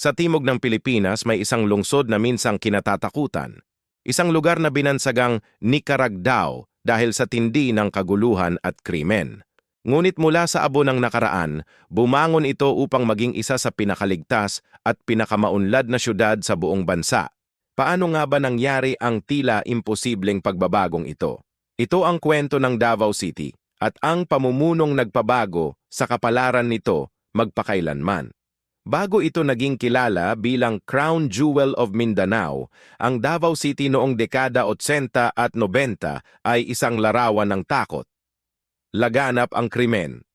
Sa timog ng Pilipinas may isang lungsod na minsang kinatatakutan. Isang lugar na binansagang Nicaragdao dahil sa tindi ng kaguluhan at krimen. Ngunit mula sa abo ng nakaraan, bumangon ito upang maging isa sa pinakaligtas at pinakamaunlad na syudad sa buong bansa. Paano nga ba nangyari ang tila imposibleng pagbabagong ito? Ito ang kwento ng Davao City at ang pamumunong nagpabago sa kapalaran nito magpakailanman. Bago ito naging kilala bilang Crown Jewel of Mindanao, ang Davao City noong dekada 80 at 90 ay isang larawan ng takot. Laganap ang krimen.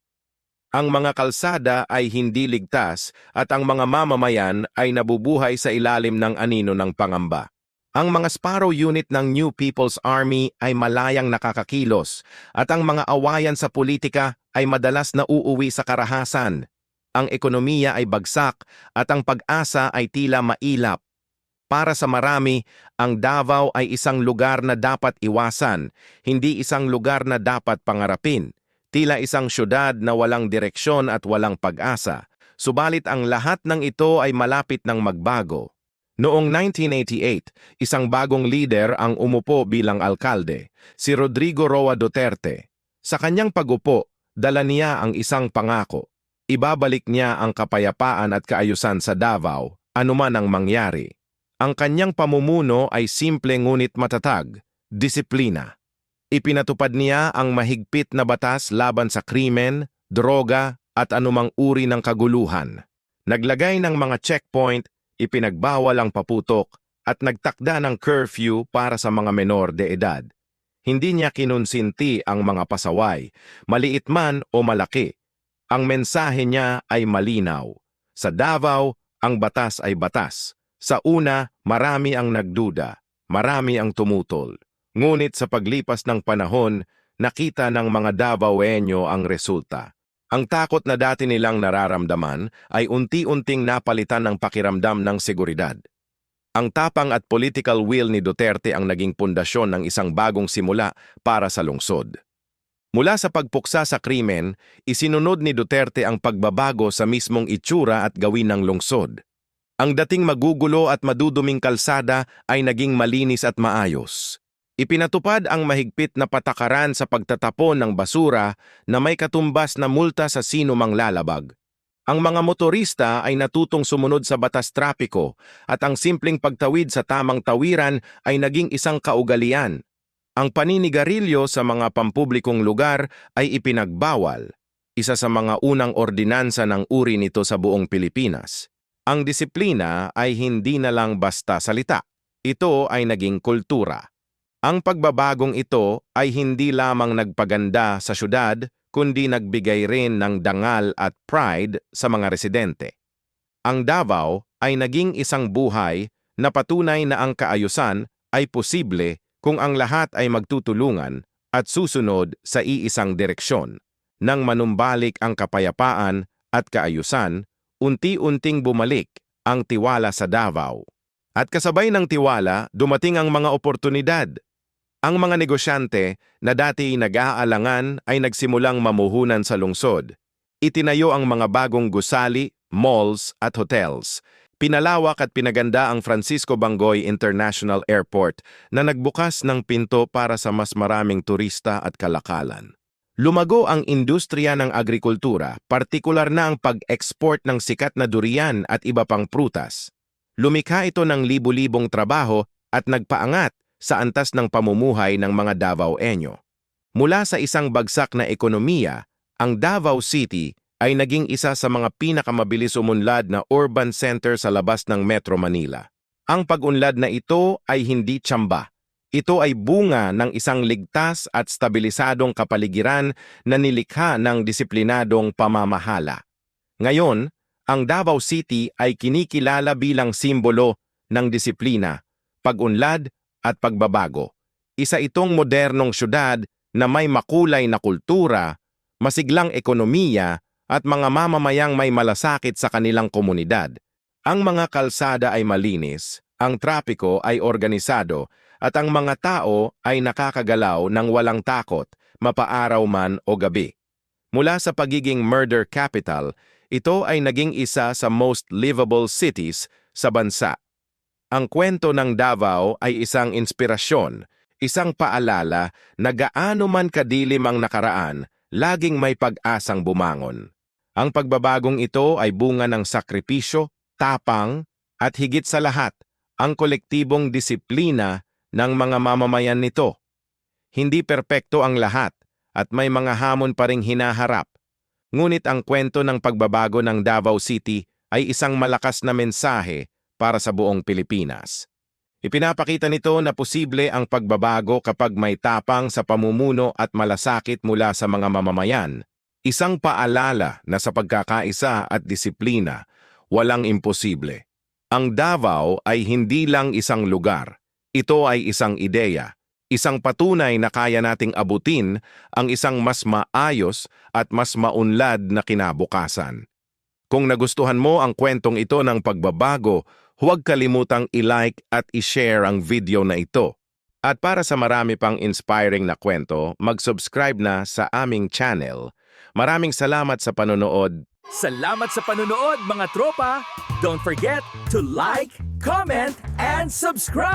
Ang mga kalsada ay hindi ligtas at ang mga mamamayan ay nabubuhay sa ilalim ng anino ng pangamba. Ang mga Sparrow unit ng New People's Army ay malayang nakakakilos at ang mga awayan sa politika ay madalas na uuwi sa karahasan ang ekonomiya ay bagsak at ang pag-asa ay tila mailap. Para sa marami, ang Davao ay isang lugar na dapat iwasan, hindi isang lugar na dapat pangarapin. Tila isang syudad na walang direksyon at walang pag-asa. Subalit ang lahat ng ito ay malapit ng magbago. Noong 1988, isang bagong leader ang umupo bilang alkalde, si Rodrigo Roa Duterte. Sa kanyang pagupo, dala niya ang isang pangako ibabalik niya ang kapayapaan at kaayusan sa Davao, anuman ang mangyari. Ang kanyang pamumuno ay simple ngunit matatag, disiplina. Ipinatupad niya ang mahigpit na batas laban sa krimen, droga at anumang uri ng kaguluhan. Naglagay ng mga checkpoint, ipinagbawal ang paputok at nagtakda ng curfew para sa mga menor de edad. Hindi niya kinonsinti ang mga pasaway, maliit man o malaki, ang mensahe niya ay malinaw. Sa Davao, ang batas ay batas. Sa una, marami ang nagduda, marami ang tumutol. Ngunit sa paglipas ng panahon, nakita ng mga Davaoenyo ang resulta. Ang takot na dati nilang nararamdaman ay unti-unting napalitan ng pakiramdam ng seguridad. Ang tapang at political will ni Duterte ang naging pundasyon ng isang bagong simula para sa lungsod. Mula sa pagpuksa sa krimen, isinunod ni Duterte ang pagbabago sa mismong itsura at gawin ng lungsod. Ang dating magugulo at maduduming kalsada ay naging malinis at maayos. Ipinatupad ang mahigpit na patakaran sa pagtatapon ng basura na may katumbas na multa sa sino mang lalabag. Ang mga motorista ay natutong sumunod sa batas trapiko at ang simpleng pagtawid sa tamang tawiran ay naging isang kaugalian ang paninigarilyo sa mga pampublikong lugar ay ipinagbawal, isa sa mga unang ordinansa ng uri nito sa buong Pilipinas. Ang disiplina ay hindi na lang basta salita. Ito ay naging kultura. Ang pagbabagong ito ay hindi lamang nagpaganda sa syudad, kundi nagbigay rin ng dangal at pride sa mga residente. Ang Davao ay naging isang buhay na patunay na ang kaayusan ay posible kung ang lahat ay magtutulungan at susunod sa iisang direksyon. Nang manumbalik ang kapayapaan at kaayusan, unti-unting bumalik ang tiwala sa Davao. At kasabay ng tiwala, dumating ang mga oportunidad. Ang mga negosyante na dati nag-aalangan ay nagsimulang mamuhunan sa lungsod. Itinayo ang mga bagong gusali, malls at hotels Pinalawak at pinaganda ang Francisco Bangoy International Airport na nagbukas ng pinto para sa mas maraming turista at kalakalan. Lumago ang industriya ng agrikultura, partikular na ang pag-export ng sikat na durian at iba pang prutas. Lumikha ito ng libu-libong trabaho at nagpaangat sa antas ng pamumuhay ng mga Davaoenyo. Mula sa isang bagsak na ekonomiya, ang Davao City ay naging isa sa mga pinakamabilis umunlad na urban center sa labas ng Metro Manila. Ang pag-unlad na ito ay hindi tsamba. Ito ay bunga ng isang ligtas at stabilisadong kapaligiran na nilikha ng disiplinadong pamamahala. Ngayon, ang Davao City ay kinikilala bilang simbolo ng disiplina, pag-unlad at pagbabago. Isa itong modernong syudad na may makulay na kultura, masiglang ekonomiya at mga mamamayang may malasakit sa kanilang komunidad. Ang mga kalsada ay malinis, ang trapiko ay organisado, at ang mga tao ay nakakagalaw ng walang takot, mapaaraw man o gabi. Mula sa pagiging murder capital, ito ay naging isa sa most livable cities sa bansa. Ang kwento ng Davao ay isang inspirasyon, isang paalala na gaano man kadilim ang nakaraan, laging may pag-asang bumangon. Ang pagbabagong ito ay bunga ng sakripisyo, tapang, at higit sa lahat, ang kolektibong disiplina ng mga mamamayan nito. Hindi perpekto ang lahat at may mga hamon pa ring hinaharap. Ngunit ang kwento ng pagbabago ng Davao City ay isang malakas na mensahe para sa buong Pilipinas. Ipinapakita nito na posible ang pagbabago kapag may tapang sa pamumuno at malasakit mula sa mga mamamayan. Isang paalala na sa pagkakaisa at disiplina, walang imposible. Ang Davao ay hindi lang isang lugar. Ito ay isang ideya, isang patunay na kaya nating abutin ang isang mas maayos at mas maunlad na kinabukasan. Kung nagustuhan mo ang kwentong ito ng pagbabago, huwag kalimutang i-like at i-share ang video na ito. At para sa marami pang inspiring na kwento, mag-subscribe na sa aming channel. Maraming salamat sa panonood. Salamat sa panonood mga tropa! Don't forget to like, comment, and subscribe!